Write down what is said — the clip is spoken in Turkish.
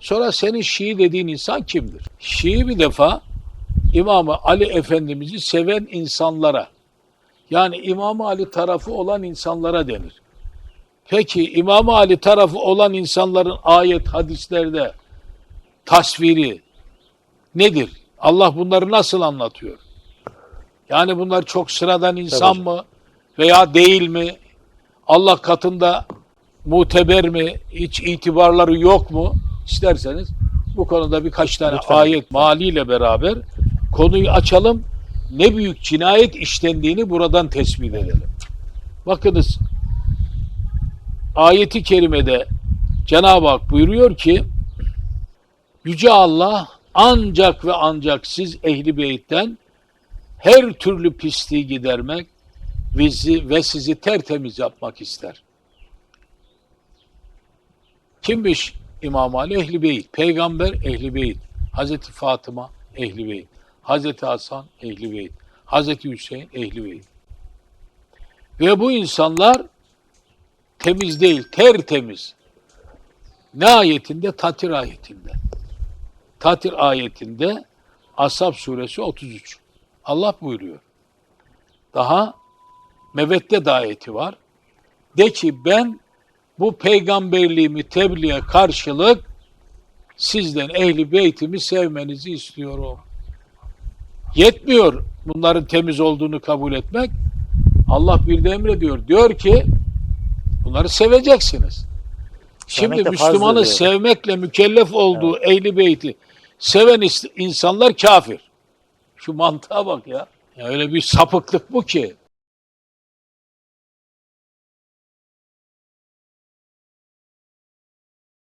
Sonra senin Şii dediğin insan kimdir? Şii bir defa İmam Ali Efendimiz'i seven insanlara yani İmam Ali tarafı olan insanlara denir. Peki İmam Ali tarafı olan insanların ayet hadislerde tasviri nedir? Allah bunları nasıl anlatıyor? Yani bunlar çok sıradan insan Tabii mı veya değil mi? Allah katında muteber mi? Hiç itibarları yok mu? İsterseniz bu konuda birkaç tane Lütfen. ayet maliyle beraber konuyu açalım. Ne büyük cinayet işlendiğini buradan tespit edelim. Bakınız ayeti kerimede Cenab-ı Hak buyuruyor ki Yüce Allah ancak ve ancak siz ehli beytten her türlü pisliği gidermek ve sizi, ve sizi tertemiz yapmak ister. Kimmiş İmam Ali Ehli Beyt? Peygamber Ehli Beyt. Hazreti Fatıma Ehli Beyt. Hazreti Hasan Ehli Beyt. Hazreti Hüseyin Ehli Beyt. Ve bu insanlar temiz değil, tertemiz. Ne ayetinde? Tatir ayetinde. Tatir ayetinde Ashab suresi 33. Allah buyuruyor. Daha Meveddet ayeti var. De ki ben bu peygamberliğimi tebliğe karşılık sizden ehli beytimi sevmenizi istiyorum. Yetmiyor bunların temiz olduğunu kabul etmek. Allah bir de emrediyor. Diyor ki bunları seveceksiniz. Şimdi Sevmek Müslümanı sevmekle mükellef olduğu ehli beyti seven insanlar kafir. Şu mantığa bak ya. ya. Öyle bir sapıklık bu ki.